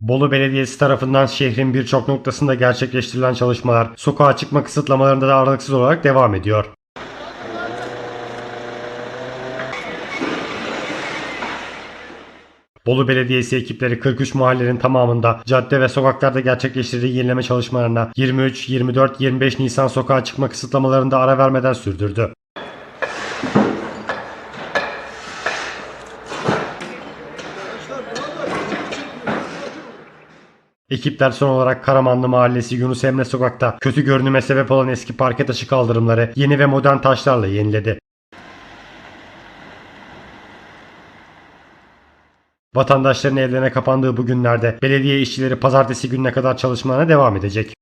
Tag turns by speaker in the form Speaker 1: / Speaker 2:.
Speaker 1: Bolu Belediyesi tarafından şehrin birçok noktasında gerçekleştirilen çalışmalar sokağa çıkma kısıtlamalarında da aralıksız olarak devam ediyor. Bolu Belediyesi ekipleri 43 mahallenin tamamında cadde ve sokaklarda gerçekleştirdiği yenileme çalışmalarına 23, 24, 25 Nisan sokağa çıkma kısıtlamalarında ara vermeden sürdürdü. Ekipler son olarak Karamanlı Mahallesi Yunus Emre Sokak'ta kötü görünüme sebep olan eski parke taşı kaldırımları yeni ve modern taşlarla yeniledi. Vatandaşların evlerine kapandığı bu günlerde belediye işçileri pazartesi gününe kadar çalışmalarına devam edecek.